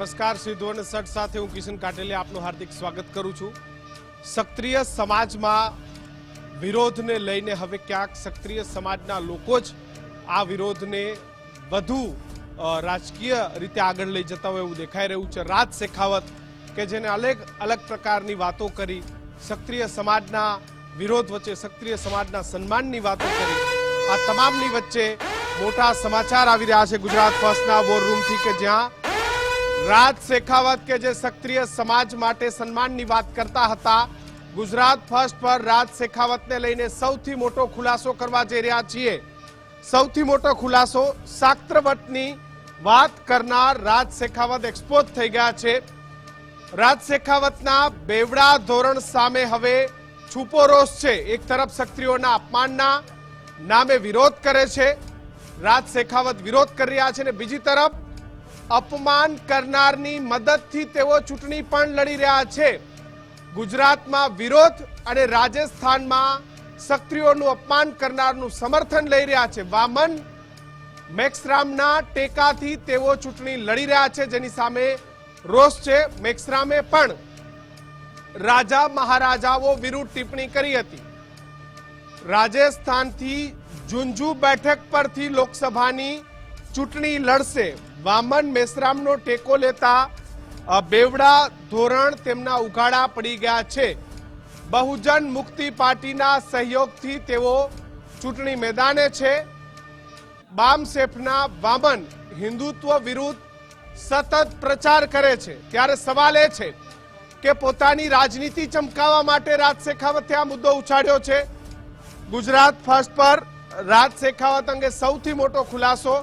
નમસ્કાર સીધો અને સટ સાથે હું કિશન કાટેલે આપનું હાર્દિક સ્વાગત કરું છું. સક્રિય સમાજમાં વિરોધને લઈને હવે ક્યાંક સક્રિય સમાજના લોકો જ આ વિરોધને વધુ રાજકીય રીતે આગળ લઈ જતા હોય એવું દેખાઈ રહ્યું છે. રાજ શેખાવત કે જેને અલગ અલગ પ્રકારની વાતો કરી સક્રિય સમાજના વિરોધ વચ્ચે સક્રિય સમાજના સન્માનની વાતો કરી, આ તમામની વચ્ચે મોટા સમાચાર આવી રહ્યા છે ગુજરાત ફર્સ્ટના વોર રૂમથી કે જ્યાં રાજ શેખાવત કે જે સક્રિય સમાજ માટે સન્માનની વાત કરતા હતા, ગુજરાત ફર્સ્ટ પર રાજ શેખાવતને લઈને સૌથી મોટો ખુલાસો કરવા જઈ રહ્યા છીએ. સૌથી મોટો ખુલાસો શાસ્ત્રવટની વાત કરનાર રાજ શેખાવત એક્સપોઝ થઈ ગયા છે. રાજ શેખાવતના બેવડા ધોરણ સામે હવે છૂપો રોષ છે. એક તરફ સક્રિયોના અપમાનના નામે વિરોધ કરે છે. રાજ શેખાવત વિરોધ કરી રહ્યા છે ને બીજી તરફ અપમાન કરનારની મદદથી તેઓ ચૂંટણી પણ લડી રહ્યા છે. ગુજરાતમાં વિરોધ અને રાજસ્થાનમાં સક્રિયોનું અપમાન કરનારનું સમર્થન લઈ રહ્યા છે. વામન મેક્સરામના ટેકાથી તેઓ ચૂંટણી લડી રહ્યા છે. જેની સામે રોષ છે મેક્સરામે પણ. રાજા મહારાજાઓ વિરુદ્ધ ટિપ્પણી કરી હતી. રાજસ્થાનથી ઝુંઝુ બેઠક પરથી લોકસભાની ચૂંટણી લડશે. વામન મેસરામનો ટેકો લેતા બેવડા ધોરણ તેમના ઉઘાડા પડી ગયા છે. બહુજન મુક્તિ પાર્ટીના સહયોગથી તેઓ ચૂંટણી મેદાને છે. બામસેફના વામન હિન્દુત્વ વિરુદ્ધ સતત પ્રચાર કરે છે. ત્યારે સવાલ એ છે કે પોતાની રાજનીતિ ચમકાવવા માટે રાજ શેખાવતે આ મુદ્દો ઉછાળ્યો છે. ગુજરાત ફર્સ્ટ પર રાજ શેખાવત અંગે સૌથી મોટો ખુલાસો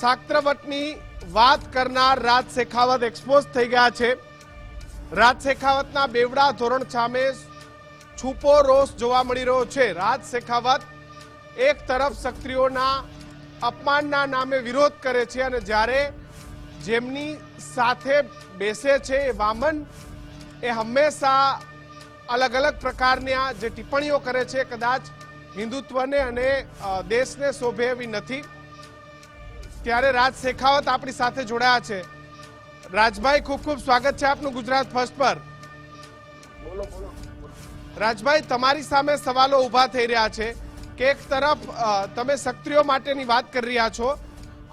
સાક્રવટની વાત કરનાર રાજ શેખાવત એક્સપોઝ થઈ ગયા છે. રાજ શેખાવતના બેવડા ધોરણ સામે છૂપો રોષ જોવા મળી રહ્યો છે. રાજ શેખાવત એક તરફ સક્રિયોના અપમાનના નામે વિરોધ કરે છે અને જ્યારે જેમની સાથે બેસે છે એ વામન, એ હંમેશા અલગ અલગ પ્રકારની જે ટિપ્પણીઓ કરે છે, કદાચ હિન્દુત્વને અને દેશને શોભે નથી. ત્યારે રાજ શેખાવત આપણી સાથે જોડાયા છે. રાજભાઈ, ખૂબ ખૂબ સ્વાગત છે આપનું ગુજરાત ફર્સ્ટ પર. રાજભાઈ, તમારી સામે સવાલો ઊભા થઈ રહ્યા છે કે એક તરફ તમે સક્રિયો માટેની વાત કરી રહ્યા છો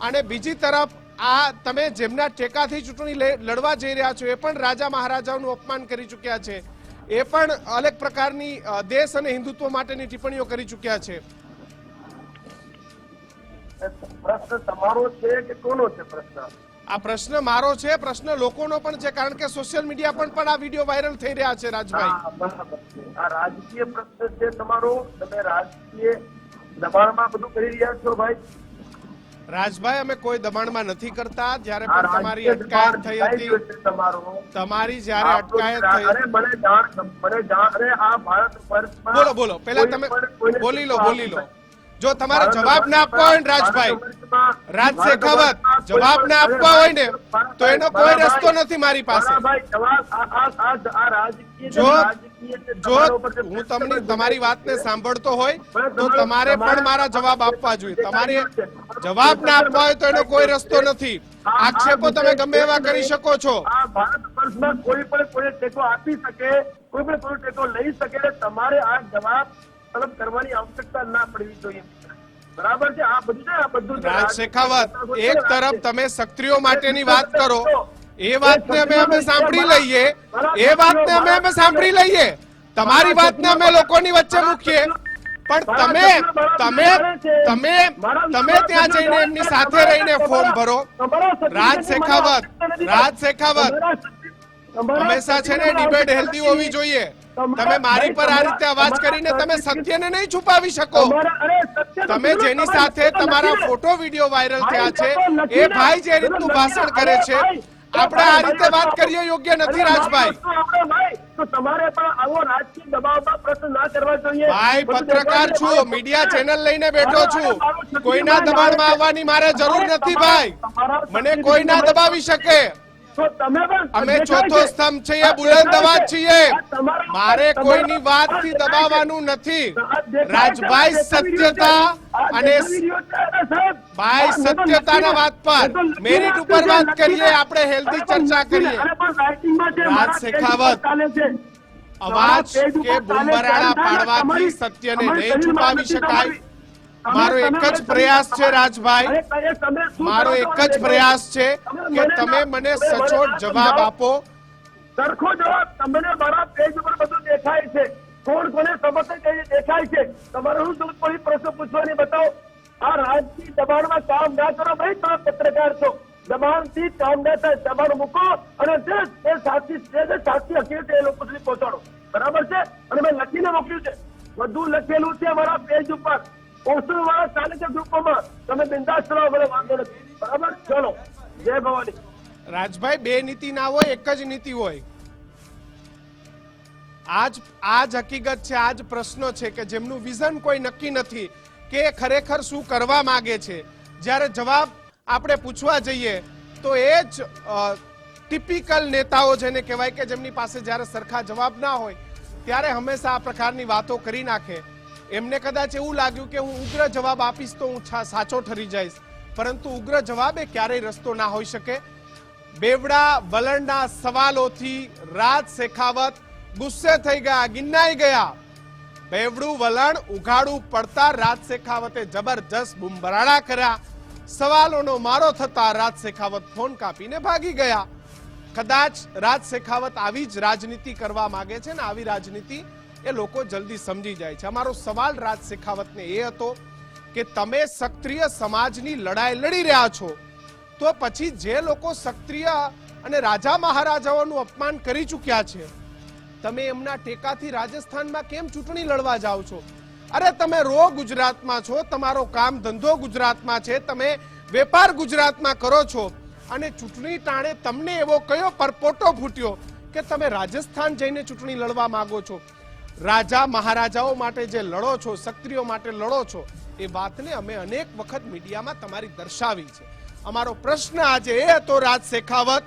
અને બીજી તરફ, આ તમે જેમના ટેકાથી ચૂંટણી લડવા જઈ રહ્યા છો એ પણ રાજા મહારાજાઓનું અપમાન કરી ચૂક્યા છે. એ પણ અલગ પ્રકારની દેશ અને હિન્દુત્વ માટેની ટિપ્પણીઓ કરી ચૂક્યા છે. પ્રશ્ન તમારો છે કે કોનો છે પ્રશ્ન? આ પ્રશ્ન મારો છે પ્રશ્ન લોકોનો પણ છે કારણ કે સોશિયલ મીડિયા પર પણ આ વીડિયો વાયરલ થઈ રહ્યા છે રાજભાઈ. આ રાજકીય પ્રશ્ન છે તમારો. તમે રાજકીય દબાણમાં બધું કરી રહ્યા છો ભાઈ. રાજભાઈ અમે કોઈ દબાણમાં નથી કરતા. જ્યારે પણ તમારી અટકાયત થઈ હતી તમારી. જ્યારે અટકાયત થઈ અરે મને જાણ મને જાણ અરે આ ભારત વર્ષમાં બોલો બોલો. પહેલા તમે બોલી લો બોલી લો. જો તમારે જવાબ ના આપવા હોય ને રાજભાઈ રાજ શેખાવત જવાબ ના આપવા હોય ને તો એનો કોઈ રસ્તો નથી મારી પાસે. જો જો હું તમને તમારી વાતને સાંભળતો હોય તો તમારે- પણ મારા જવાબ આપવા જોઈએ. તમારે જવાબ ના આપવા હોય તો એનો કોઈ રસ્તો નથી. આક્ષેપો તમે ગમે એવા કરી શકો છો. ભારત વર્ષમાં કોઈ પણ કોઈ ટેકો આપી શકે કોઈ પણ કોઈ ટેકો લઈ શકે તમારે આ જવાબ તલબ કરવાની આવશ્યકતા ના પડવી જોઈએ. બરાબર છે? આ બધું આ બધું રાજ શેખાવત એક તરફ તમે સક્રિયો માટેની વાત કરો એ વાતને અમે અમે સાંભળી લઈએ એ વાતને અમે અમે સાંભળી લઈએ. તમારી વાતને અમે લોકોની વચ્ચે મૂકીએ. પણ તમે તમે તમે તમે ત્યાં જઈને એમની સાથે રહીને ફોર્મ ભરો. રાજ શેખાવત રાજ શેખાવત. હંમેશા છે ને ડિબેટ હેલ્ધી હોવી જોઈએ. તમે મારી પર આ રીતે અવાજ કરીને તમે સત્યને નહીં છુપાવી શકો. તમે જેની સાથે તમારા ફોટો વીડિયો વાયરલ થયા છે એ ભાઈ જે રીતનું ભાષણ કરે છે આપણે આ રીતે વાત કરીએ યોગ્ય નથી રાજભાઈ. તો તમારે પણ આવો રાજકીય દબાવમાં પ્રશ્ન ના કરવા જોઈએ. ભાઈ પત્રકાર છું મીડિયા ચેનલ લઈને બેઠો છું. કોઈના દબાણમાં આવવાની મારે જરૂર નથી ભાઈ. મને કોઈ ના દબાવી શકે. તમે પણ અમે ચોથો સ્તંભ છીએ બુલંદ અવાજ છીએ મારે કોઈની વાતથી. દબાવવાનું નથી. રાજભાઈ. સત્યતા અને. ભાઈ સત્યતાના વાત પર મેરિટ ઉપર વાત કરીએ આપણે હેલ્ધી ચર્ચા કરીએ ઉપર શેખાવત. અવાજ કે બુમબરાડા પાડવાથી સત્યને નહીં છુપાવી શકાય મારો એક જ પ્રયાસ છે રાજભાઈ. મારો એક જ પ્રયાસ છે કે તમે મને સચોટ જવાબ આપો. સરખો જવાબ. તમને મારા પેજ ઉપર બધું દેખાય છે. કોણ કોને સમર્થન દેખાય છે? તમારે શું જરૂર કોઈ પ્રશ્ન પૂછવાની બતાવો? આ રાજકીય દબાણમાં કામ ના કરો ભાઈ તમે પત્રકાર છો. દબાણથી કામ ના થાય દબાણ મૂકો અને તે સાચી જે સાચી હકીકત એ લોકો સુધી પહોંચાડો. બરાબર છે? અને મેં લખીને મોકલ્યું છે. બધું લખેલું છે મારા પેજ ઉપર. પોસ્ટર વાળા ચાલે ગ્રુપોમાં તમે બિંદાસ ચલાવો વાંધો નથી. બરાબર? ચલો. જય ભવાની. રાજભાઈ, બે નીતિ ના હોય, એક જ નીતિ હોય. આજ આજ હકીકત છે, આજ પ્રશ્નો છે કે જેમનું વિઝન કોઈ નક્કી નથી કે ખરેખર શું કરવા માંગે છે. જ્યારે જવાબ આપણે પૂછવા જઈએ, તો એ જ ટિપિકલ નેતાઓ જેને કહેવાય કે જેમની પાસે જ્યારે સરખા જવાબ ના હોય, ત્યારે હંમેશા આ પ્રકારની વાતો કરી નાખે. એમને કદાચ એવું લાગ્યું કે હું ઉગ્ર જવાબ આપીશ તો હું સાચો ઠરી જઈશ. પરંતુ ઉગ્ર જવાબ એ ક્યારેય રસ્તો ના હોઈ શકે. બેવડા વલણના સવાલોથી રાજ શેખાવત ગુસ્સે થઈ ગયા, ગિન્નાઈ ગયા. બેવડું વલણ ઉઘાડું પડતા રાજ શેખાવતે જબરજસ્ત બુમબરાડા કર્યા. સવાલોનો મારો થતા રાજ શેખાવત ફોન કાપીને ભાગી ગયા. કદાચ રાજ શેખાવત આવી જ રાજનીતિ કરવા માંગે છે ને, આવી રાજનીતિ એ લોકો જલ્દી સમજી જાય છે. અમારો સવાલ રાજ શેખાવતને એ હતો કે તમે સક્રિય સમાજની લડાઈ લડી રહ્યા છો, તો પછી જે લોકો સક્રિય અને રાજા મહારાજાઓનું અપમાન કરી ચૂક્યા છે, તમે એમના ટેકાથી રાજસ્થાનમાં કેમ ચૂંટણી લડવા જાઓ છો? અરે તમે રો ગુજરાતમાં છો, તમારો કામ ધંધો ગુજરાતમાં છે, તમે વેપાર ગુજરાતમાં કરો છો, અને ચૂંટણી ટાણે તમને એવો કયો પરપોટો ફૂટ્યો કે તમે રાજસ્થાન જઈને ચૂંટણી લડવા માંગો છો? રાજા મહારાજાઓ માટે જે લડો છો, ક્ષત્રિયો માટે લડો છો, એ વાતને અમે અનેક વખત મીડિયામાં તમારી દર્શાવી છે. અમારો પ્રશ્ન આજે એ હતો, રાજ શેખાવત,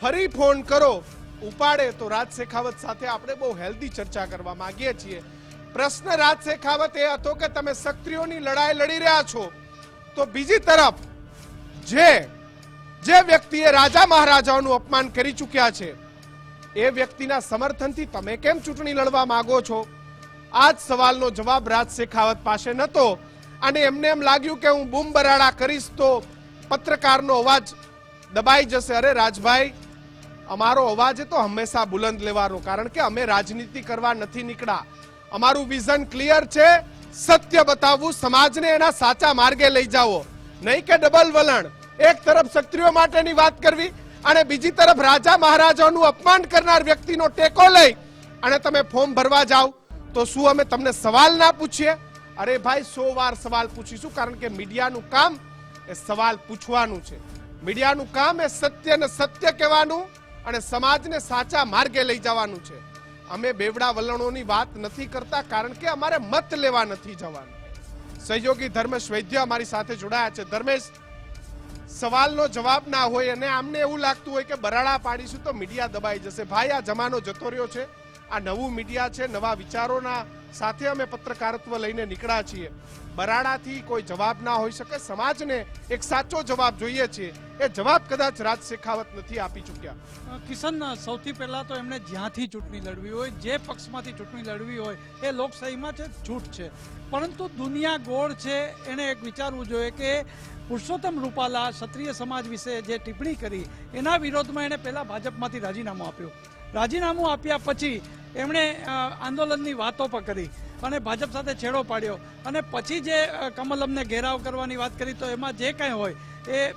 ફરી ફોન કરો, ઉપાડે તો રાજ શેખાવત સાથે આપણે બહુ હેલ્ધી ચર્ચા કરવા માંગીએ છીએ. પ્રશ્ન રાજ શેખાવત એ હતો કે તમે ક્ષત્રિયોની લડાઈ લડી રહ્યા છો, તો બીજી તરફ જે જે વ્યક્તિએ રાજા મહારાજાઓનું અપમાન કરી ચૂક્યા છે એ વ્યક્તિના સમર્થનથી તમે કેમ ચૂંટણી લડવા માંગો છો? આ જ સવાલનો જવાબ રાજ શેખાવત પાસે નહોતો અને એમને એમ લાગ્યું કે હું બૂમ બરાડા કરીશ તો પત્રકારનો અવાજ દબાઈ જશે. અરે રાજભાઈ, અમારો અવાજ તો હંમેશા બુલંદ લેવાનો, કારણ કે અમે રાજનીતિ કરવા નથી નીકળ્યા. અમારું વિઝન ક્લિયર છે, સત્ય બતાવવું, સમાજને એના સાચા માર્ગે લઈ જાઓ. નહીં કે ડબલ વલણ. એક તરફ ક્ષત્રિયો માટેની વાત કરવી અને બીજી તરફ રાજા મહારાજાનું અપમાન કરનાર વ્યક્તિનો ટેકો લઈ અને તમે ફોર્મ ભરવા જાઓ, તો શું અમે તમને સવાલ ના પૂછીએ? અરે ભાઈ, સો વાર સવાલ પૂછીશું, કારણ કે મીડિયાનું કામ એ સવાલ પૂછવાનું છે. મીડિયાનું કામ એ સત્યને સત્ય કહેવાનું અને સમાજને સાચા માર્ગે લઈ જવાનું છે. અમે બેવડા વલણોની વાત નથી કરતા, કારણ કે અમારે મત લેવા નથી જવાનું. સહયોગી ધર્મેશ વૈદ્ય અમારી સાથે જોડાયા છે. ધર્મેશ સવાલનો જવાબ ના હોય અને આમને એવું લાગતું હોય કે બરાડા પાડીશું તો મીડિયા દબાઈ જશે. ભાઈ, આ જમાનો જતો રહ્યો છે. આ નવું મીડિયા છે, નવા વિચારોના સાથે અમે પત્રકારત્વ લઈને નીકળ્યા છીએ. બરાડાથી કોઈ જવાબ ના હોઈ શકે. સમાજને એક સાચો જવાબ જોઈએ છે. એ જવાબ કદાચ રાજ શેખાવત નથી આપી ચૂક્યા. કિશન સૌથી પહેલા તો એમણે જ્યાંથી ચૂંટણી લડવી હોય, જે પક્ષમાંથી ચૂંટણી લડવી હોય, એ લોકશાહીમાં છે છૂટ છે. પરંતુ દુનિયા ગોળ છે, એણે એક વિચારવું જોઈએ કે પુરુષોત્તમ રૂપાલા ક્ષત્રિય સમાજ વિશે જે ટિપ્પણી કરી, એના વિરોધમાં એણે પહેલાં ભાજપમાંથી રાજીનામું આપ્યું. રાજીનામું આપ્યા પછી એમણે આંદોલનની વાતો પણ કરી અને ભાજપ સાથે છેડો પાડ્યો. અને પછી જે કમલમને ઘેરાવ કરવાની વાત કરી, તો એમાં જે કાંઈ હોય એ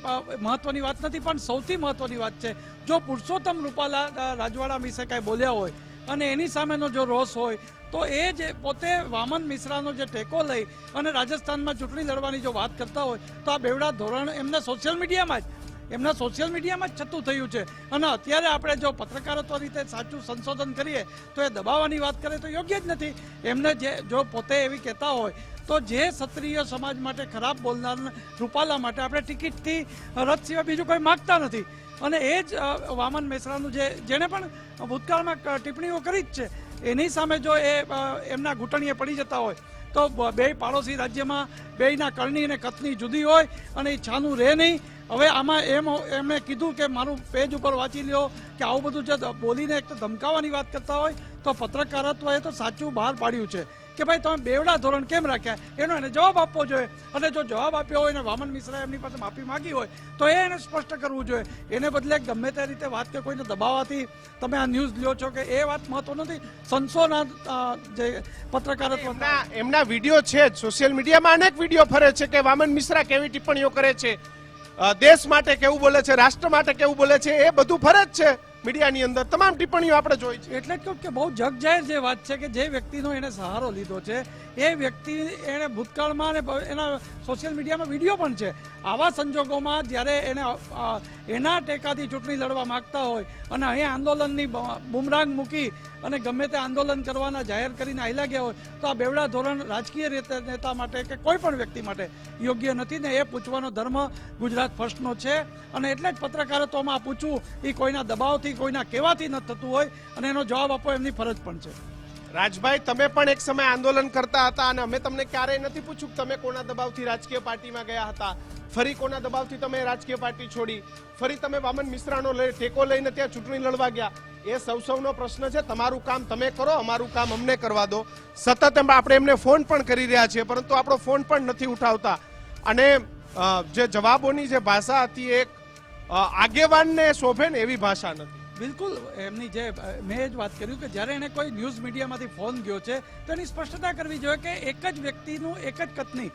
મહત્વની વાત નથી, પણ સૌથી મહત્વની વાત છે. જો પુરુષોત્તમ રૂપાલા રાજવાડા વિશે કાંઈ બોલ્યા હોય અને એની સામેનો જો રોષ હોય, તો એ જે પોતે વામન મિશ્રાનો જે ટેકો લઈ અને રાજસ્થાનમાં ચૂંટણી લડવાની જો વાત કરતા હોય, તો આ બેવડા ધોરણ એમને સોશિયલ મીડિયામાં જ એમના સોશિયલ મીડિયામાં જ છતું થયું છે. અને અત્યારે આપણે જો પત્રકારત્વ રીતે સાચું સંશોધન કરીએ, તો એ દબાવવાની વાત કરે તો યોગ્ય જ નથી. એમને જે, જો પોતે એવી કહેતા હોય, તો જે ક્ષત્રિય સમાજ માટે ખરાબ બોલનાર રૂપાલા માટે આપણે ટિકિટથી રદ સિવાય બીજું કોઈ માગતા નથી. અને એ જ વામન મેસરાનું જે, જેણે પણ ભૂતકાળમાં ટિપ્પણીઓ કરી જ છે. એની સામે જો એ એમના ઘૂંટણીએ પડી જતા હોય તો બ- પાડોશી રાજ્યમાં બેયના કરણી અને કથની જુદી હોય અને એ છાનું રહે નહીં. હવે આમાં એમ એમણે કીધું કે મારું પેજ ઉપર વાંચી લ્યો કે આવું બધું જે બોલીને એક તો ધમકાવવાની વાત કરતા હોય, તો પત્રકારત્વએ તો સાચું બહાર પાડ્યું છે. કે ભાઈ તમે બેવડા ધોરણ કેમ રાખ્યા? એનો એને જવાબ આપવો જોઈએ. અને જો જવાબ આપ્યો હોય અને વામન મિશ્રા એમની પાસે માફી માંગી હોય, તો એ એને સ્પષ્ટ કરવું જોઈએ. એને બદલે ગમે તે રીતે વાત કે કોઈને દબાવવાથી તમે આ ન્યૂઝ લ્યો છો કે એ વાત મહત્વ નથી. સંસોના જે પત્રકારત્વ એમના વીડિયો છે જ. સોશિયલ મીડિયામાં અનેક વીડિયો ફરે છે કે વામન મિશ્રા કેવી ટિપ્પણીઓ કરે છે. દેશ માટે કેવું બોલે છે, રાષ્ટ્ર માટે કેવું બોલે છે, એ બધું ફરજ છે. મીડિયાની અંદર તમામ ટિપ્પણીઓ આપણે જોઈ છે. એટલે જ કે બહુ જગજાહેર જે વાત છે કે જે વ્યક્તિનો એને સહારો લીધો છે, એ વ્યક્તિ એને ભૂતકાળમાં અને એના સોશિયલ મીડિયામાં વીડિયો પણ છે. આવા સંજોગોમાં જ્યારે એને એના ટેકાથી ચૂંટણી લડવા માંગતા હોય અને અહીં આંદોલનની બુમરાંગ મૂકી અને ગમે તે આંદોલન કરવાના જાહેર કરીને આયલા ગયા હોય, તો આ બેવડા ધોરણ રાજકીય રીતે નેતા માટે કે કોઈ પણ વ્યક્તિ માટે યોગ્ય નથી ને એ પૂછવાનો ધર્મ ગુજરાત ફર્સ્ટનો છે. અને એટલે જ પત્રકારત્વમાં પૂછવું એ કોઈના દબાવથી, કોઈના કહેવાથી ન થતું હોય અને એનો જવાબ આપવો એમની ફરજ પણ છે. રાજભાઈ, તમે પણ એક સમય આંદોલન કરતા હતા અને અમે તમને ક્યારેય નથી પૂછ્યું તમે કોના દબાવથી રાજકીય પાર્ટીમાં ગયા હતા. ફરી કોના દબાવથી તમે રાજકીય પાર્ટી છોડી? ફરી તમે વામન મિશ્રાનો લઈ, ટેકો લઈને ત્યાં ચૂંટણી લડવા ગયા? એ સૌ સૌનો પ્રશ્ન છે. તમારું કામ તમે કરો, અમારું કામ અમને કરવા દો. સતત આપણે એમને ફોન પણ કરી રહ્યા છીએ, પરંતુ આપણો ફોન પણ નથી ઉઠાવતા. અને જે જવાબોની જે ભાષા હતી એક આગેવાનને શોભે ને એવી ભાષા નથી. બિલકુલ, એમની જે મેં જ વાત કર્યું કે જ્યારે એને કોઈ ન્યૂઝ મીડિયામાંથી ફોન ગયો છે, તો એની સ્પષ્ટતા કરવી જોઈએ કે એક જ વ્યક્તિનું એક જ કથની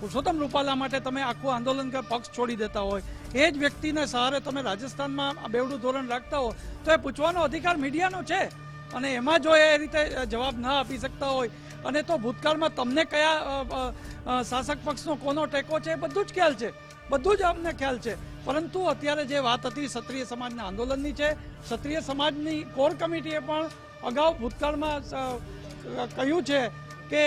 પુરુષોત્તમ રૂપાલા માટે તમે આખું આંદોલન કે પક્ષ છોડી દેતા હોય, એ જ વ્યક્તિને સહારે તમે રાજસ્થાનમાં બેવડું ધોરણ રાખતા હો, તો એ પૂછવાનો અધિકાર મીડિયાનો છે. અને એમાં જો એ રીતે જવાબ ના આપી શકતા હોય અને તો ભૂતકાળમાં તમને કયા શાસક પક્ષનો કોનો ટેકો છે એ બધું જ ખ્યાલ છે. બધું જ અમને ખ્યાલ છે. પરંતુ અત્યારે જે વાત હતી ક્ષત્રિય સમાજના આંદોલનની છે, ક્ષત્રિય સમાજની કોર કમિટીએ પણ અગાઉ ભૂતકાળમાં કહ્યું છે કે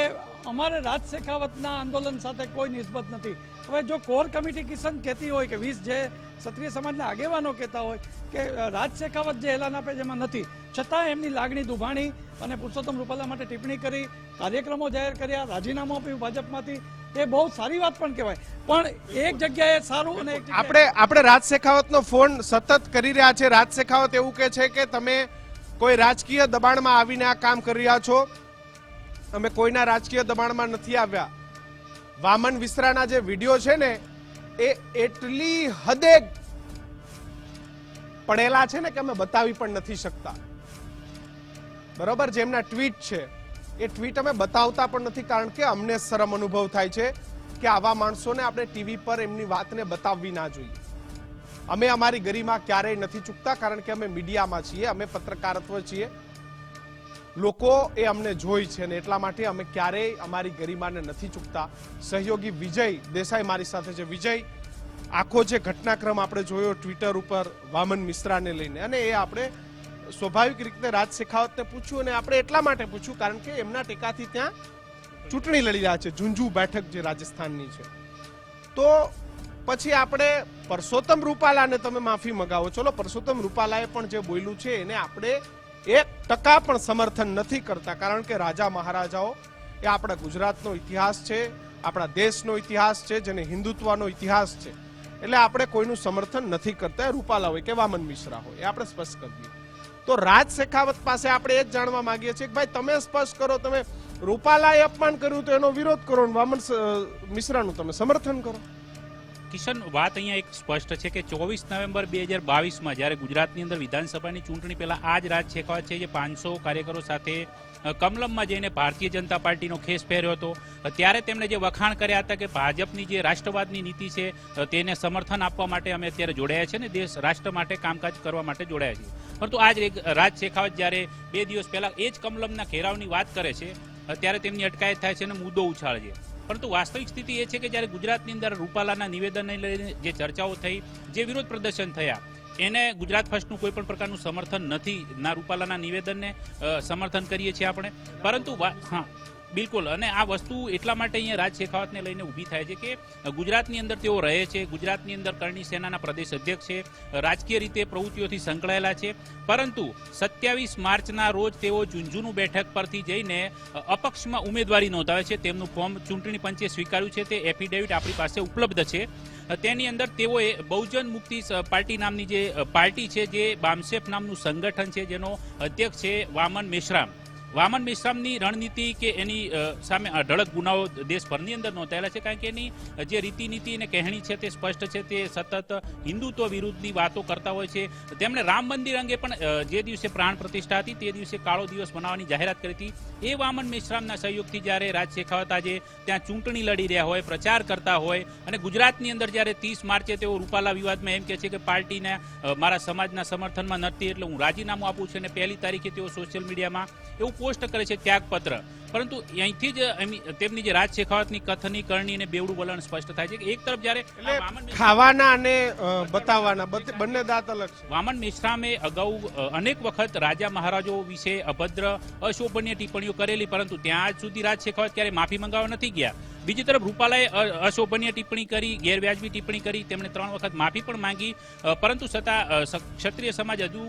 અમારે રાજ શેખાવતના આંદોલન સાથે કોઈ નિસ્બત નથી. હવે જો કોર કમિટી કિસન કહેતી હોય કે વીસ જે ક્ષત્રિય સમાજના આગેવાનો કહેતા હોય કે રાજ શેખાવત જે એલાન આપે જેમાં નથી. છતાં એમની લાગણી દુભાણી અને પુરુષોત્તમ રૂપાલા માટે ટિપ્પણી કરી, કાર્યક્રમો જાહેર કર્યા, રાજીનામું આપ્યું ભાજપમાંથી. એ બહુ સારી વાત પણ કહેવાય. પણ એક જગ્યાએ સારું અને આપણે આપણે રાજ શેખાવતનો ફોન સતત કરી રહ્યા છે. રાજ શેખાવત એવું કહે છે કે, તમે કોઈ રાજકીય દબાણમાં આવીને આ કામ કરી રહ્યા છો. અમે કોઈના રાજકીય દબાણમાં નથી આવ્યા. વામન વિસ્તરાના જે વીડિયો છે ને એ એટલી હદે પડેલા છે ને કે અમે બતાવી પણ નથી શકતા. બરોબર જેમના ટ્વીટ છે, એ ટ્વીટ અમે બતાવતા પણ નથી કારણ કે અમને શરમ અનુભવ થાય છે કે આવા માણસોને આપણે ટીવી પર એમની વાતને બતાવવી ના જોઈએ. અમે અમારી ગરિમા ક્યારેય નથી ચૂકતા કારણ કે અમે મીડિયામાં છીએ, અમે પત્રકારત્વ છીએ. લોકો એ અમને જોઈ છે અને એટલા માટે અમે ક્યારેય અમારી ગરિમાને નથી ચૂકતા. સહયોગી વિજય દેસાઈ મારી સાથે છે. વિજય, આખો જે ઘટનાક્રમ આપણે જોયો ટ્વિટર ઉપર વામન મિશ્રાને લઈને અને એ આપણે સ્વાભાવિક રીતે રાજ શેખાવતને પૂછ્યું અને આપણે એટલા માટે પૂછ્યું કારણ કે એમના ટેકાથી ત્યાં ચૂંટણી લડી રહ્યા છે. ઝુંઝુ બેઠક જે રાજસ્થાનની છે. તો પછી આપણે પરસોત્તમ રૂપાલાને તમે માફી મગાવો. ચલો પરસોત્તમ રૂપાલાએ પણ જે બોલ્યું છે એને આપણે એક ટકા પણ સમર્થન નથી કરતા, કારણ કે રાજા મહારાજાઓ એ આપણા ગુજરાતનો ઇતિહાસ છે, આપણા દેશનો ઇતિહાસ છે, જેને હિન્દુત્વનો ઇતિહાસ છે. એટલે આપણે કોઈનું સમર્થન નથી કરતા રૂપાલા હોય કે વામન મિશ્રા હોય, એ આપણે સ્પષ્ટ કરી દઈએ. તો રાજ શેખાવત પાસે આપણે એ જ જાણવા માંગીએ છીએ કે ભાઈ, તમે સ્પષ્ટ કરો, તમે રૂપાલાએ અપમાન કર્યું તો એનો વિરોધ કરો વામન મિશ્રાનું તમે સમર્થન કરો. કિશન, વાત અહીંયા એક સ્પષ્ટ છે કે ચોવીસ નવેમ્બર બે હજાર બાવીસમાં જ્યારે ગુજરાતની અંદર વિધાનસભાની ચૂંટણી પહેલાં આ જ રાજ શેખાવત છે જે પાંચસો કાર્યકરો સાથે કમલમમાં જઈને ભારતીય જનતા પાર્ટીનો ખેસ પહેર્યો હતો. ત્યારે તેમણે જે વખાણ કર્યા હતા કે ભાજપની જે રાષ્ટ્રવાદની નીતિ છે તેને સમર્થન આપવા માટે અમે અત્યારે જોડાયા છે ને દેશ, રાષ્ટ્ર માટે કામકાજ કરવા માટે જોડાયા છીએ. પરંતુ આજ રાજ શેખાવત જ્યારે બે દિવસ પહેલાં એ જ કમલમના ઘેરાવની વાત કરે છે ત્યારે તેમની અટકાયત થાય છે અને મુદ્દો ઉછાળે છે. પરંતુ વાસ્તવિક સ્થિતિ એ છે કે જ્યારે ગુજરાતની અંદર રૂપાલાના નિવેદનને લઈને જે ચર્ચાઓ થઈ, જે વિરોધ પ્રદર્શન થયા, એને ગુજરાત ફર્સ્ટનું કોઈ પણ પ્રકારનું સમર્થન નથી, ના રૂપાલાના નિવેદનને સમર્થન કરીએ છીએ આપણે. પરંતુ હા. બિલકુલ. અને આ વસ્તુ એટલા માટે અહીંયા રાજ શેખાવતને લઈને ઊભી થાય છે કે ગુજરાતની અંદર તેઓ રહે છે, ગુજરાતની અંદર કરણી સેનાના પ્રદેશ અધ્યક્ષ છે, રાજકીય રીતે પ્રવૃત્તિઓથી સંકળાયેલા છે. પરંતુ સત્યાવીસ માર્ચના રોજ તેઓ ઝુંઝુનુ બેઠક પરથી જઈને અપક્ષમાં ઉમેદવારી નોંધાવે છે. તેમનું ફોર્મ ચૂંટણી પંચે સ્વીકાર્યું છે. તે એફિડેવિટ આપણી પાસે ઉપલબ્ધ છે. તેની અંદર તેઓએ બહુજન મુક્તિ પાર્ટી નામની જે પાર્ટી છે, જે બામસેફ નામનું સંગઠન છે, જેનો અધ્યક્ષ છે વામન મેશ્રામ. વામન મિશ્રામની રણનીતિ કે એની સામે અઢળક ગુનાઓ દેશભરની અંદર નોંધાયેલા છે, કારણ કે એની જે રીતિનીતિ અને કહેણી છે તે સ્પષ્ટ છે, તે સતત હિન્દુત્વ વિરુદ્ધની વાતો કરતા હોય છે. તેમણે રામ મંદિર અંગે પણ જે દિવસે પ્રાણ પ્રતિષ્ઠા હતી, તે દિવસે કાળો દિવસ મનાવવાની જાહેરાત કરી હતી. એ વામન મિશ્રામના સહયોગથી જ્યારે રાજ શેખાવત આજે ત્યાં ચૂંટણી લડી રહ્યા હોય, પ્રચાર કરતા હોય અને ગુજરાતની અંદર જ્યારે ત્રીસ માર્ચે તેઓ રૂપાલા વિવાદમાં એમ કહે છે કે પાર્ટીને મારા સમાજના સમર્થનમાં નથી એટલે હું રાજીનામું આપું છું અને પહેલી તારીખે તેઓ સોશિયલ મીડિયામાં એવું પોસ્ટ કરે છે ત્યાગપત્ર. પરંતુ અહીંથી જ તેમની જે રાજ શેખાવતની કથની કરણી અને બેવડું વલણ સ્પષ્ટ થાય છે કે એક તરફ જ્યારે ખાવાના અને બતાવવાના બંને દાંત અલગ છે. વામન મિશ્રામે અગાઉ અનેક વખત રાજા મહારાજો વિશે અભદ્ર અશોભનીય ટિપ્પણીઓ કરેલી પરંતુ ત્યાં આજ સુધી રાજ શેખાવત ક્યારે માફી મંગાવવા નથી ગયા. બીજી તરફ રૂપાલાએ અશોભનીય ટિપ્પણી કરી ગેરવ્યાજબી ટિપ્પણી કરી તેમણે ત્રણ વખત માફી પણ માંગી પરંતુ છતાં ક્ષત્રિય સમાજ હજુ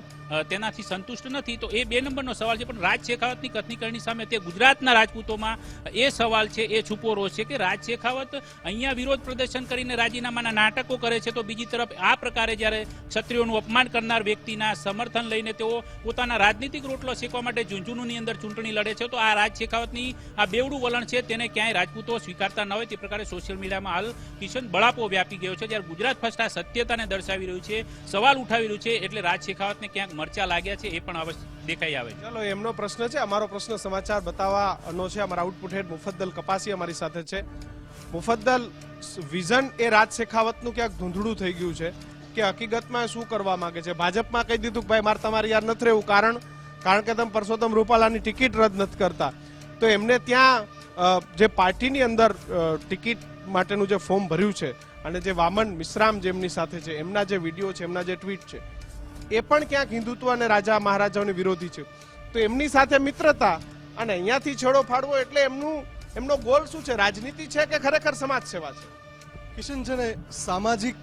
તેનાથી સંતુષ્ટ નથી. તો એ બે નંબરનો સવાલ છે પણ રાજ શેખાવતની કથનીકરણની સામે તે ગુજરાતના રાજપૂતોમાં એ સવાલ છે, એ છુપોરો છે કે રાજ શેખાવત અહીંયા વિરોધ પ્રદર્શન કરીને રાજીનામાના નાટકો કરે છે તો બીજી તરફ આ પ્રકારે જ્યારે ક્ષત્રિયોનું અપમાન કરનાર વ્યક્તિના સમર્થન લઈને તેઓ પોતાના રાજનીતિક રોટલો શેકવા માટે ઝુંઝુનુની અંદર ચૂંટણી લડે છે, તો આ રાજ શેખાવતની આ બેવડું વલણ છે તેને ક્યાંય રાજપૂતો સ્વીકારતા ન હોય તે પ્રકારે સોશિયલ મીડિયામાં હાલ કિશન બળાપો વ્યાપી ગયો છે, જ્યારે ગુજરાત ફર્સ્ટ આ સત્યતાને દર્શાવી રહ્યું છે, સવાલ ઉઠાવી રહ્યું છે એટલે રાજ શેખાવતને ક્યાંક મરચા લાગ્યા છે એ પણ દેખાઈ આવે છે. ચલો, એમનો પ્રશ્ન છે, અમારો પ્રશ્ન સમાચાર બતાવવાનો છે, અમારા આઉટપુટ હેડ મુફદ્દલ કપાસી અમારી સાથે છે. મુફદ્દલ વિઝન એ રાજ શેખાવતનું ક્યાંક ધૂંધળું થઈ ગયું છે કે હકીકતમાં શું કરવા માંગે છે? ભાજપમાં કહી દીધું કે ભાઈ, મારે તમારે યાર નથી રહેવું. કારણ કારણ કે તમે પરસોત્તમ રૂપાલાની ટિકિટ રદ નથી કરતા. તો એમને ત્યાં જે પાર્ટીની અંદર ટિકિટ માટેનું જે ફોર્મ ભર્યું છે અને જે વામન મિશ્રામ જેમની સાથે છે, એમના જે વીડિયો છે, એમના જે ટ્વીટ છે, એ પણ ક્યાંક હિન્દુત્વ અને રાજા મહારાજાઓની વિરોધી છે. તો એમની સાથે મિત્રતા અને અહીંયાથી છેડો ફાડવો એટલે એમનું, એમનો ગોલ શું છે? રાજનીતિ છે કે ખરેખર સમાજ સેવા છે? કિશન, છે ને, સામાજિક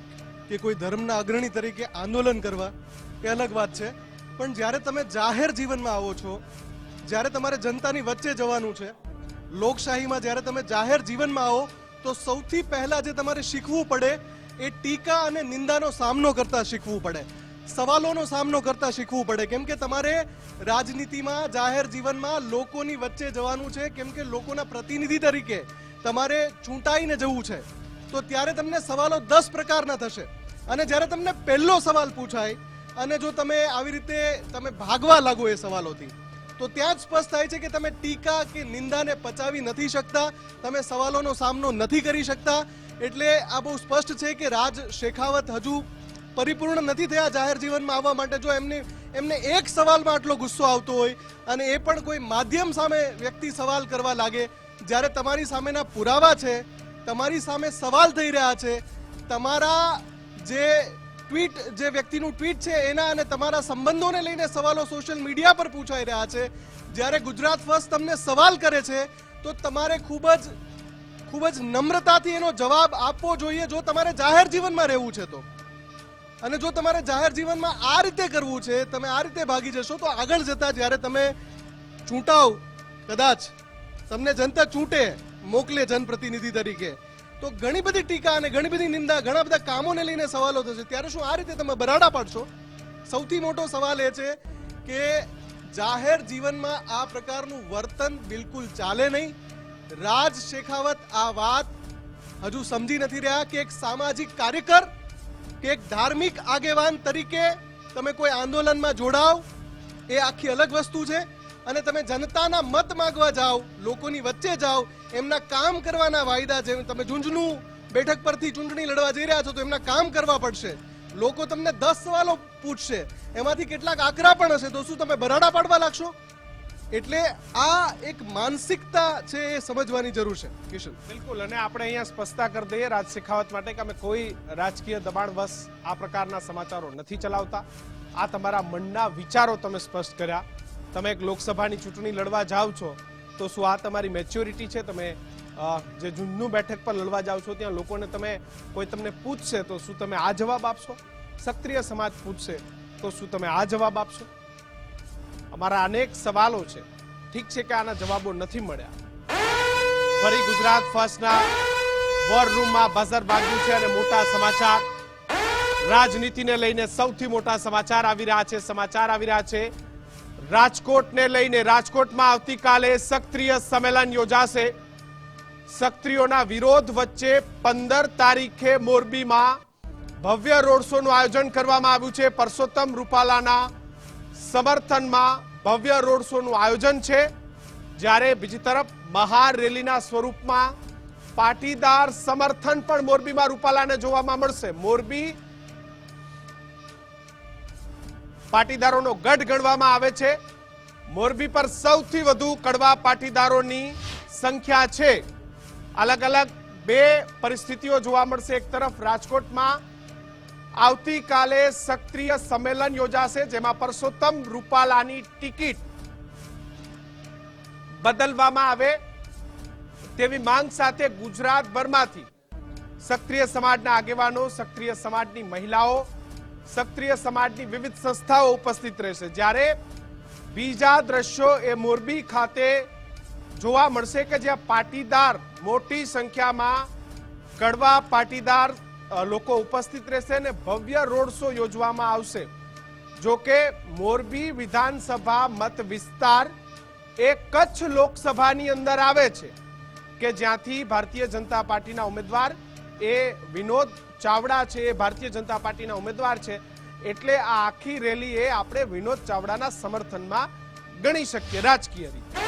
કે કોઈ ધર્મના અગ્રણી તરીકે આંદોલન કરવા, એ અલગ વાત છે. પણ જ્યારે તમે જાહેર જીવનમાં આવો છો, જ્યારે તમારે જનતાની વચ્ચે જવાનું છે, લોકશાહીમાં જ્યારે તમે જાહેર જીવનમાં આવો, તો સૌથી પહેલાં જે તમારે શીખવું પડે, એ ટીકા અને નિંદાનો સામનો કરતા શીખવું પડે. સવાલોનો સામનો કરતા શીખવું પડે. કેમ કે તમારે રાજનીતિમાં, જાહેર જીવનમાં લોકોની વચ્ચે જવાનું છે. કેમ કે લોકોના પ્રતિનિધિ તરીકે તમારે ચૂંટાઈને જવું છે. તો ત્યારે તમને સવાલો દસ પ્રકારના થશે. અને જ્યારે તમને પહેલો સવાલ પૂછાય, અને જો તમે આવી રીતે તમે ભાગવા લાગો એ સવાલોથી, તો ત્યાં જ સ્પષ્ટ થાય છે કે તમે ટીકા કે નિંદાને પચાવી નથી શકતા, તમે સવાલોનો સામનો નથી કરી શકતા. એટલે આ બહુ સ્પષ્ટ છે કે રાજ શેખાવત હજુ પરિપૂર્ણ નથી થયા જાહેર જીવનમાં આવવા માટે. જો એમને એમને એક સવાલમાં આટલો ગુસ્સો આવતો હોય અને એ પણ કોઈ માધ્યમ સામે વ્યક્તિ સવાલ કરવા લાગે, જ્યારે તમારી સામેના પુરાવા છે, તમારી સામે સવાલ થઈ રહ્યા છે, તમારા જે ટ્વીટ જે વ્યક્તિનું ટ્વીટ છે એના અને તમારા સંબંધોને લઈને સવાલો સોશિયલ મીડિયા પર પૂછાઈ રહ્યા છે, જ્યારે ગુજરાત ફર્સ્ટ તમને સવાલ કરે છે, તો તમારે ખૂબ જ ખૂબ જ નમ્રતાથી એનો જવાબ આપવો જોઈએ જો તમારે જાહેર જીવનમાં રહેવું છે તો. અને જો તમારે જાહેર જીવનમાં આ રીતે કરવું છે, તમે આ રીતે ભાગી જશો, તો આગળ જતા જ્યારે તમે ચૂંટાવ, કદાચ તમને જનતા ચૂંટે, મોકલે જનપ્રતિનિધિ તરીકે, તો ઘણી બધી ટીકા અને ઘણી બધી નિંદા, ઘણા બધા કામોને લઈને સવાલો થશે. ત્યારે શું આ રીતે તમે બરાડા પાડશો? સૌથી મોટો સવાલ એ છે કે જાહેર જીવનમાં આ પ્રકારનું વર્તન બિલકુલ ચાલે નહીં. રાજ શેખાવત આ વાત હજુ સમજી નથી રહ્યા કે એક સામાજિક કાર્યકર કે એક ધાર્મિક આગેવાન તરીકે તમે કોઈ આંદોલનમાં જોડાવ, એ આખી અલગ વસ્તુ છે. અને તમે જનતાના મત માંગવા જાઓ, લોકોની વચ્ચે જાઓ, એમના કામ કરવાના વાયદા જેમ તમે ઝુંઝુનું બેઠક પરથી ચૂંટણી લડવા જઈ રહ્યા છો, તો એમના કામ કરવા પડશે. લોકો તમને દસ સવાલો પૂછશે. એમાંથી કેટલાક આકરા પણ હશે, તો શું તમે બરાડા પાડવા લાગશો? એટલે આ એક માનસિકતા છે એ સમજવાની જરૂર છે, કિશન. બિલકુલ, અને આપણે અહીંયા સ્પષ્ટતા કરી દઈએ રાજ શેખાવત માટે કે અમે કોઈ રાજકીય દબાણવશ આ પ્રકારના સમાચારો નથી ચલાવતા. આ તમારા મનના વિચારો તમે સ્પષ્ટ કર્યા. તમે એક લોકસભાની ચૂંટણી લડવા જાઓ છો, તો શું આ તમારી મેચ્યોરિટી છે? તમે જે ઝુંઝનું બેઠક પર લડવા જાઓ છો, ત્યાં લોકોને તમે, કોઈ તમને પૂછશે તો શું તમે આ જવાબ આપશો? ક્ષત્રિય સમાજ પૂછશે તો શું તમે આ જવાબ આપશો? અમારા અનેક સવાલો છે. ઠીક છે કે આના જવાબો નથી મળ્યા. ફરી ગુજરાત ફર્સ્ટના વોર રૂમમાં બઝર વાગ્યું છે અને મોટા સમાચાર. રાજનીતિને લઈને સૌથી મોટા સમાચાર આવી રહ્યા છે, સમાચાર આવી રહ્યા છે. રાજકોટને લઈને રાજકોટમાં આવતીકાલે સક્રિય સંમેલન યોજાશે. સક્રિયોના વિરોધ વચ્ચે પંદર તારીખે મોરબીમાં ભવ્ય રોડ શોનું આયોજન કરવામાં આવ્યું છે. પરસોત્તમ રૂપાલાના સમર્થનમાં ભવ્ય રોડ શોનું આયોજન છે. જ્યારે બીજી તરફ મહા રેલીના સ્વરૂપમાં પાટીદાર સમર્થન પણ મોરબીમાં રૂપાલાને જોવામાં મળશે. મોરબી પાટીદારોનો ગઢ ગણવામાં આવે છે. મોરબી પર સૌથી વધુ કડવા પાટીદારોની સંખ્યા છે. અલગ અલગ બે પરિસ્થિતિઓ જોવા મળશે. એક તરફ રાજકોટમાં આવતીકાલે સક્રિય સંમેલન યોજાશે, જેમાં પરસોત્તમ રૂપાલાની ટિકિટ બદલવામાં આવે તેવી માંગ સાથે ગુજરાતભરમાંથી સક્રિય સમાજના આગેવાનો, સક્રિય સમાજની મહિલાઓ, સક્રિય સમાજની વિવિધ સંસ્થાઓ ઉપસ્થિત રહેશે. જ્યારે બીજા દ્રશ્યો એ મોરબી ખાતે જોવા મળશે કે જ્યાં પાટીદાર મોટી સંખ્યામાં કડવા પાટીદાર લોકો ઉપસ્થિત રહેશે અને ભવ્ય રોડ શો યોજવામાં આવશે. જો કે મોરબી વિધાનસભા મત વિસ્તાર એ કચ્છ લોકસભાની અંદર આવે છે કે જ્યાંથી ભારતીય જનતા પાર્ટીના ઉમેદવાર એ વિનોદ ચાવડા છે, એ ભારતીય જનતા પાર્ટીના ઉમેદવાર છે. એટલે આ આખી રેલી એ આપણે વિનોદ ચાવડાના સમર્થનમાં ગણી શકીએ, રાજકીય રીતે.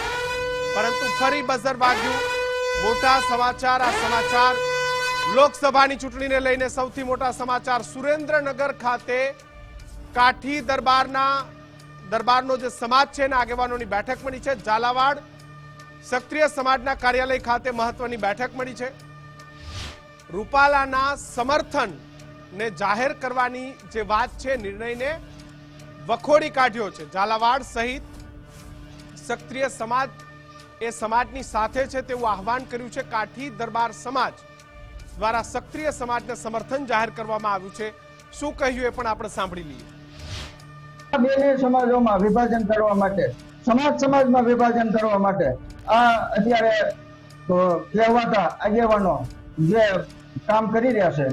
પરંતુ ફરી બઝર વાગ્યું. મોટા સમાચાર, આ સમાચાર લોકસભાની ચૂંટણીને લઈને સૌથી મોટા સમાચાર સુરેન્દ્રનગર ખાતે કાઠી દરબારના, દરબારનો જે સમાજ છે એના આગેવાનોની બેઠક મળી છે. ઝાલાવાડ ક્ષત્રિય સમાજના કાર્યાલય ખાતે મહત્વની બેઠક મળી છે. રૂપાલાના સમર્થન ને જાહેર કરવાની જે વાત છે, નિર્ણયને વખોડી કાઢ્યો છે. ઝાલાવાડ સહિત ક્ષત્રિય સમાજ એ સમાજની સાથે છે તેવું આહવાન કર્યું છે. કાઠી દરબાર સમાજ દ્વારા સક્રિય સમાજને સમર્થન જાહેર કરવામાં આવ્યું છે. શું કહ્યું એ પણ આપણે સાંભળી લઈએ. બંને સમાજોમાં વિભાજન કરવા માટે, સમાજ સમાજમાં વિભાજન કરવા માટે આ અત્યારે કહેવાતા આગેવાનો જે કામ કરી રહ્યા છે,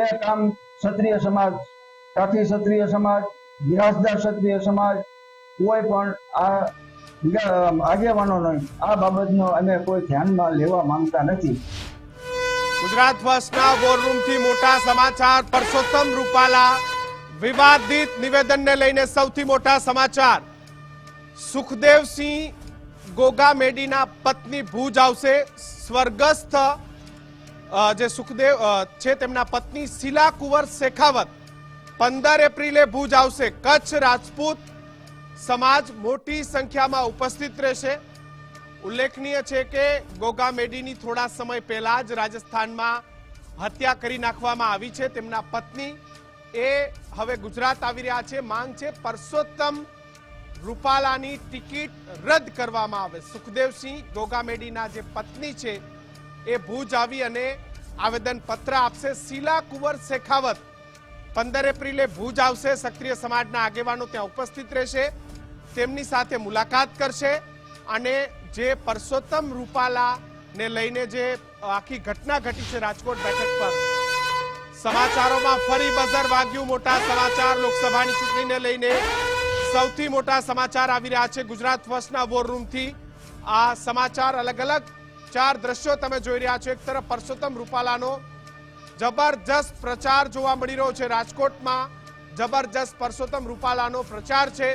એ કામ ક્ષત્રિય સમાજ કાઠી ક્ષત્રિય સમાજ, બિરાજદાર ક્ષત્રિય સમાજ, કોઈ પણ આ આગેવાનો આગેવાનોનો આ બાબતનો અમે કોઈ ધ્યાનમાં લેવા માંગતા નથી. ગુજરાત ફર્સ્ટના વોરરૂમથી મોટા સમાચાર પરસોત્તમ રૂપાલા વિવાદિત નિવેદનને લઈને સૌથી મોટા સમાચાર. સુખદેવસિંહ ગોગા મેડીના પત્ની ભુજ આવશે. સ્વર્ગસ્થ જે સુખદેવ છે તેમના પત્ની શીલા કુંવર શેખાવત. પંદર એપ્રિલે ભુજ આવશે. કચ્છ રાજપૂત સમાજ મોટી સંખ્યામાં ઉપસ્થિત રહેશે. ઉલ્લેખનીય છે કે ગોગા મેડીની થોડા સમય પહેલા જ રાજસ્થાનમાં હત્યા કરી નાખવામાં આવી છે. તેમના પત્ની એ હવે ગુજરાત આવી રહ્યા છે. માંગ છે પરસોત્તમ રૂપાલાની ટિકિટ રદ કરવામાં આવે. સુખદેવસિંહ ગોગા મેડીના જે પત્ની છે એ ભુજ આવી અને આવેદન પત્ર આપશે. શીલા કુંવર શેખાવત પંદર એપ્રિલે ભુજ આવશે. સક્રિય સમાજના આગેવાનો ત્યાં ઉપસ્થિત રહેશે. તેમની સાથે મુલાકાત કરશે અને જે પરસોત્તમ રૂપાલા ને લઈને જે આખી ઘટના ઘટી છે રાજકોટ બેઠક પર. સમાચારોમાં ફરી બઝર વાગ્યું મોટા સમાચાર. લોકસભાની ચૂંટણીને લઈને સૌથી મોટા સમાચાર આવી રહ્યા છે ગુજરાત ફર્સ્ટના વોર રૂમથી આ સમાચાર અલગ અલગ ચાર દ્રશ્યો તમે જોઈ રહ્યા છો. એક તરફ પરસોત્તમ રૂપાલાનો જબરજસ્ત પ્રચાર જોવા મળી રહ્યો છે રાજકોટમાં. જબરજસ્ત પરસોત્તમ રૂપાલાનો પ્રચાર છે.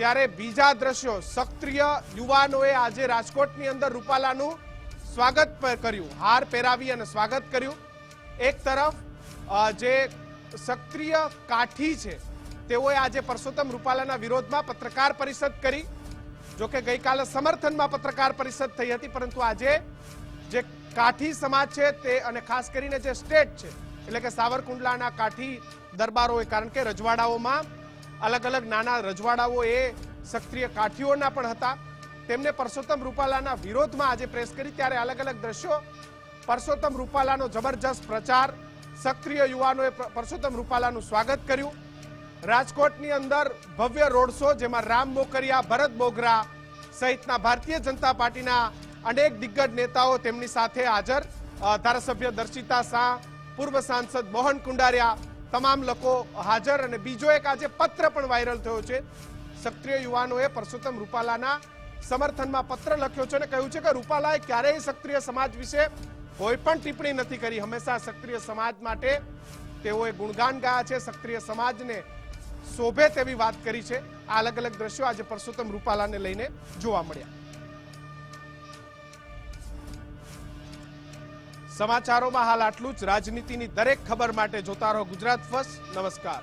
ત્યારે બીજા દ્રશ્યો સક્રિય યુવાનોએ આજે રાજકોટની અંદર રૂપાલાનું સ્વાગત કર્યું, હાર પહેરાવી અને સ્વાગત કર્યું. એક તરફ જે સક્રિય કાઠી છે, તેઓએ આજે પરસોત્તમ રૂપાલાના વિરોધમાં પત્રકાર પરિષદ કરી. જોકે ગઈકાલે સમર્થનમાં પત્રકાર પરિષદ થઈ હતી, પરંતુ આજે જે કાઠી સમાજ છે તે અને ખાસ કરીને જે સ્ટેટ છે, એટલે કે સાવરકુંડલાના કાઠી દરબારોએ, કારણ કે રજવાડાઓમાં અલગ અલગ નાના રજવાડાઓ એ સક્રિય કાઠીઓના પણ હતા. તેમને પરસોત્તમ રૂપાલાના વિરોધમાં આજે પ્રેસ કરી ત્યારે અલગ અલગ દ્રશ્યો. પરસોત્તમ રૂપાલાનો જબરજસ્ત પ્રચાર, સક્રિય યુવાનોએ પરસોત્તમ રૂપાલાનું સ્વાગત કર્યું. રાજકોટની અંદર ભવ્ય રોડ શો જેમાં રામ મોકરિયા, ભરત બોગરા સહિતના ભારતીય જનતા પાર્ટીના અનેક દિગ્ગજ નેતાઓ તેમની સાથે હાજર. ધારાસભ્ય દર્શિતા શાહ, પૂર્વ સાંસદ મોહન કુંડારિયા તમામ લોકો હાજર અને બીજો એક આજે પત્ર પણ વાયરલ થયો છે. સક્રિય યુવાનોએ પરસોત્તમ રૂપાલાના સમર્થનમાં પત્ર લખ્યો છે અને કહ્યું છે કે રૂપાલાએ ક્યારેય સક્રિય સમાજ વિશે કોઈ પણ ટિપ્પણી નથી કરી. હંમેશા સક્રિય સમાજ માટે તેઓએ ગુણગાન ગાયા છે. સક્રિય સમાજને શોભે તેવી વાત કરી છે. આ અલગ અલગ દ્રશ્યો આજે પરસોત્તમ રૂપાલાને લઈને જોવા મળ્યા. સમાચારોમાં હાલ આટલું જ. રાજનીતિની દરેક ખબર માટે જોતા રહો ગુજરાત ફર્સ્ટ. નમસ્કાર.